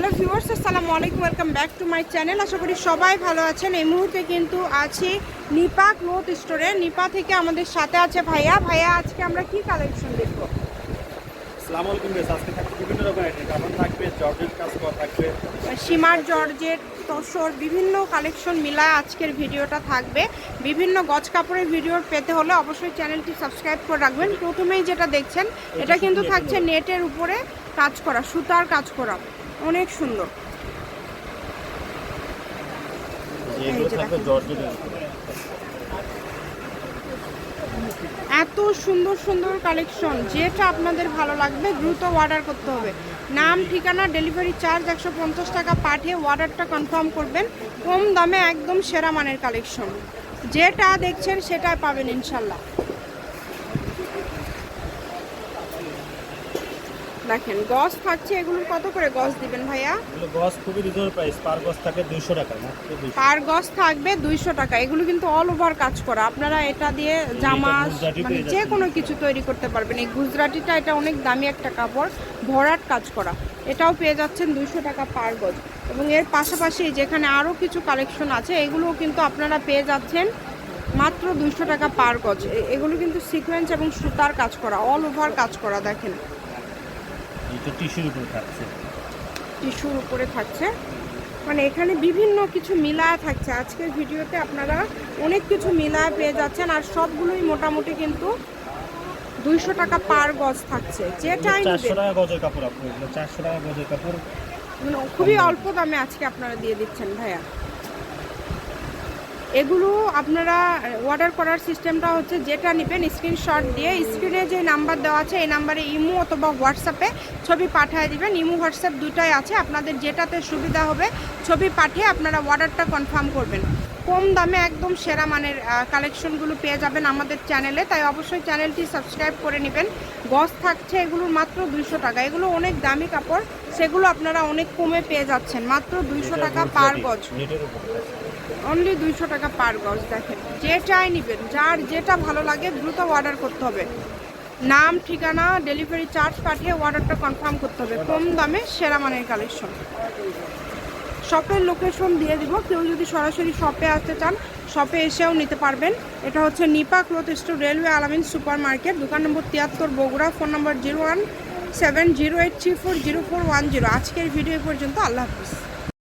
Hello viewers আসসালামু আলাইকুম welcome back to my channel. আশা করি সবাই ভালো আছেন। এই মুহূর্তে কিন্তু আছি নিপা ক্লোথ স্টোরে। নিপা থেকে আমাদের সাথে আছে ভাইয়া। ভাইয়া আজকে আমরা কি কালেকশন দেখব? আসসালামু আলাইকুম বেশ আজকে থাকবে বিভিন্ন রকমের থাকবে জর্জেট কাজ করা থাকবে। সীমার জর্জের তসর বিভিন্ন কালেকশন মিলায় আজকের ভিডিওটা থাকবে। বিভিন্ন গজ কাপড়ের ভিডিও পেতে হলে অবশ্যই চ্যানেলটি সাবস্ক্রাইব করে রাখবেন। প্রথমেই যেটা দেখছেন এটা কিন্তু থাকছে নেটের উপরে কাজ করা সুতার কাজ করা। অনেক সুন্দর। এত সুন্দর সুন্দর কালেকশন যেটা আপনাদের ভালো লাগবে দ্রুত অর্ডার করতে হবে। নাম ঠিকানা ডেলিভারি চার্জ একশো পঞ্চাশ টাকা পাঠিয়ে অর্ডারটা কনফার্ম করবেন। কম দামে একদম সেরা মানের কালেকশন। যেটা দেখছেন সেটাই পাবেন ইনশাল্লাহ। দেখেন গজ থাকছে এগুলোর কত করে গজ দিবেন ভাইয়া? গজ খুবই রিজনেবল প্রাইস পার গজ থাকে দুইশো টাকা মাত্র পার গজ থাকবে দুইশো টাকা এগুলো কিন্তু অল ওভার কাজ করা। আপনারা এটা দিয়ে জামা মানে যে কোনো কিছু তৈরি করতে পারবেন। এই গুজরাটিটা এটা অনেক দামি একটা কাপড় ভরাট কাজ করা। এটাও পেয়ে যাচ্ছেন দুইশো টাকা পার গজ এবং এর পাশাপাশি যেখানে আরও কিছু কালেকশন আছে এগুলোও কিন্তু আপনারা পেয়ে যাচ্ছেন মাত্র দুইশো টাকা পার গজ এগুলো কিন্তু সিকোয়েন্স এবং সুতার কাজ করা অল ওভার কাজ করা দেখেন। টিস্যুর উপরে থাকছে। টিস্যুর উপরে থাকছে। মানে এখানে বিভিন্ন কিছু মিলায় থাকছে। আজকের ভিডিওতে আপনারা অনেক কিছু মিলায় পেয়ে যাচ্ছেন আর সবগুলোই মোটামুটি কিন্তু দুইশো টাকা পার গজ থাকছে। যেটাই চারশো টাকা গজের কাপড় আপনি চারশো টাকা গজের কাপড়। মানে খুবই অল্প দামে আজকে আপনারা দিয়ে দিচ্ছেন ভাইয়া। এগুলো আপনারা অর্ডার করার সিস্টেমটা হচ্ছে যেটা নেবেন স্ক্রিনশট দিয়ে স্ক্রিনে যে নাম্বার দেওয়া আছে এই নাম্বারে ইমো অথবা হোয়াটসঅ্যাপে ছবি পাঠিয়ে দেবেন। ইমো হোয়াটসঅ্যাপ দুটাই আছে আপনাদের যেটাতে সুবিধা হবে ছবি পাঠিয়ে আপনারা অর্ডারটা কনফার্ম করবেন। কম দামে একদম সেরা মানের কালেকশনগুলো পেয়ে যাবেন আমাদের চ্যানেলে তাই অবশ্যই চ্যানেলটি সাবস্ক্রাইব করে নেবেন। গজ থাকছে এগুলোর মাত্র দুইশো টাকা। এগুলো অনেক দামি কাপড় সেগুলো আপনারা অনেক কমে পেয়ে যাচ্ছেন মাত্র দুইশো টাকা পার গজ। অনলি দুইশো টাকা পার গজ দেখেন। যেটাই নেবেন, যার যেটা ভালো লাগে দ্রুত অর্ডার করতে হবে। নাম, ঠিকানা ডেলিভারি চার্জ পাঠিয়ে অর্ডারটা কনফার্ম করতে হবে। কম দামে সেরা মানের কালেকশন শপের লোকেশন দিয়ে দিব। কেউ যদি সরাসরি শপে আসতে চান শপে এসেও নিতে পারবেন। এটা হচ্ছে Nipa cloth store, railway Alamin super market দোকান নম্বর তিয়াত্তর, Bogura, phone number zero one seven zero eight three four zero four one zero. আজকের ভিডিও পর্যন্ত। আল্লাহ হাফিজ।